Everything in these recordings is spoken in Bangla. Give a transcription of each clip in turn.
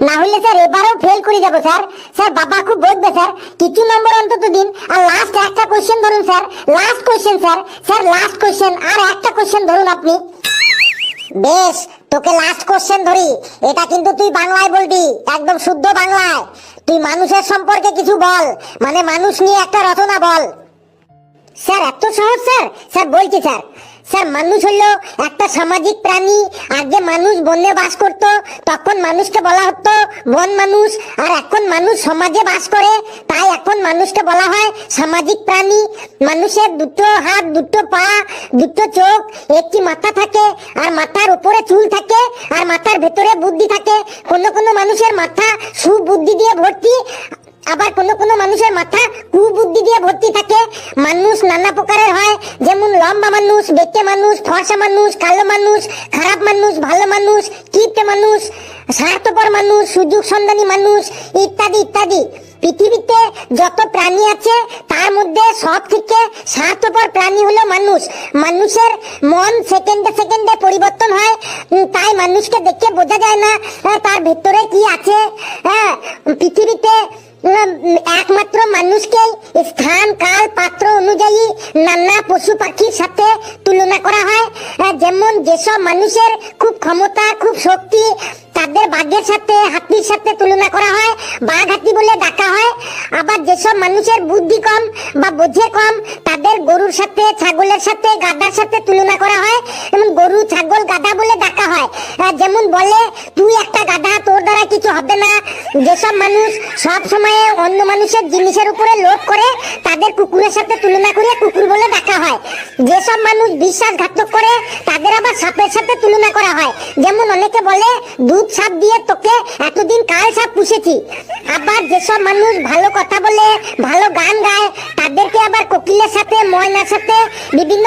না হলে স্যার এবারেও ফেল করে যাব, স্যার। স্যার, বাবা খুব বকবে, স্যার। কিছু নম্বর অন্তত দিন। আর লাস্ট একটা কোশ্চেন ধরুন, sir. Last question sir. Sir last question আর একটা কোশ্চেন ধরুন আপনি। বেশ, তোকে লাস্ট কোশ্চেন ধরি। এটা কিন্তু তুই বাংলায় বলবি, একদম শুদ্ধ বাংলায়। তুই মানুষের সম্পর্কে কিছু বল। মানে মানুষ নিয়ে একটা রচনা বল। স্যার, এত সহজ, স্যার? স্যার, বলছি, স্যার। স্যার, মানুষ হলো একটা সামাজিক প্রাণী। আগে মানুষ বনে বাস করত, তখন মানুষকে বলা হতো বন মানুষ। আর এখন মানুষ সমাজে বাস করে, তাই এখন মানুষকে বলা হয় সামাজিক প্রাণী। মানুষের দুটো হাত, দুটো পা, দুটো চোখ, একটি মাথা থাকে, আর মাথার উপরে চুল থাকে, আর মাথার ভেতরে বুদ্ধি থাকে। কোনো কোনো মানুষের মাথা সুবুদ্ধি দিয়ে ভর্তি আবার কোনো কোনো মানুষের মাথা কুবুদ্ধি দিয়ে ভর্তি থাকে। মানুষ নানা প্রকারের হয় যেমন লম্বা মানুষ বেটে মানুষ ফর্সা মানুষ কালো মানুষ খারাপ মানুষ ভালো মানুষ কিপটে মানুষ স্বার্থপর মানুষ সুযোগ সন্ধানী মানুষ ইত্যাদি ইত্যাদি। পৃথিবীতে যত প্রাণী আছে তার মধ্যে সব থেকে স্বার্থপর প্রাণী হলো মানুষ। মানুষের মন সেকেন্ডে সেকেন্ডে পরিবর্তন হয় তাই মানুষকে দেখে বোঝা যায় না তার ভেতরে কি আছে। হ্যাঁ পৃথিবীতে উম, একমাত্র মানুষকে স্থান, কাল, পাত্র অনুযায়ী নানা পশু পাখির সাথে তুলনা করা হয়। যেমন যেসব মানুষের খুব ক্ষমতা, খুব শক্তি, তাদের বাঘের সাথে, হাতির সাথে তুলনা করা হয়। বাঘ, হাতি বলে ডাকা হয়। আবার যেসব মানুষের বুদ্ধি কম বা বোঝে কম, তাদের গরুর সাথে, ছাগলের সাথে গাধার সাথে তুলনা করা হয়। যেমন গরু, ছাগল, গাদা বলে ডাকা হয়। যেমন বলে, তুই একটা দ্বারা কিছু হবে না। যেসব মানুষ সব সময়ে অন্য মানুষের জিনিসের উপরে লোভ করে, তাদের কুকুরের সাথে তুলনা করে কুকুর বলে ডাকা হয়। যেসব মানুষ বিশ্বাসঘাতক করে, তাদের আবার সাপের সাথে তুলনা করা হয়। যেমন অনেকে বলে, দুধ সাপ দিয়ে তোকে এতদিন কাল সাপ পুষেছি। আবার যেসব মানুষ ভালো কথা বলে, ভালো গান গায়, তাদেরকে আবার কোকিলের সাথে, ময়নার সাথে বিভিন্ন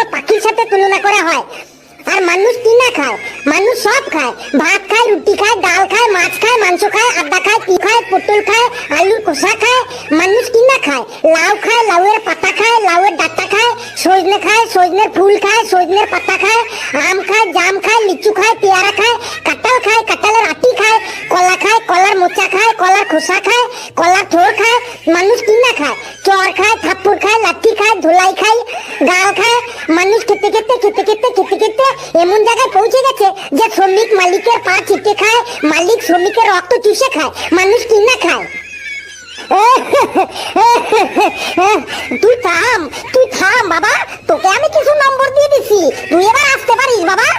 মানুষ সব খায় ভাত খায় রুটি খায় ডাল খায় মাছ খায় মাংস খায় আড্ডা খায় পি খায় পটল খায় আলুর খোসা খায় মানুষ কি না খায় লাউ খায় লাউয়ের পাতা খায় লাউয়ের ডাঁটা খায় সজনে খায় সজনের ফুল খায় সজনের পাতা খায় আম খায় জাম খায় লিচু খায় পেয়ারা খায় কাঁঠাল খায় কাঁঠালের আটি খায় কলা খায় কলার মোচা খায় কলার খোসা খায় কলার থোর খায় মানুষ কি না খায় চর খায় থাপ্পড় খায় লাঠি খায় ধোলাই খায় গাল খায় মানুষ খেতে খেতে খেতে খেতে খেতে খেতে এমন জায়গায় পৌঁছে গেছে যে শ্রমিক মালিকের পা চিপে খায় মালিক শ্রমিকের রক্ত চুষে খায় মানুষ কি না খায় তুই থাম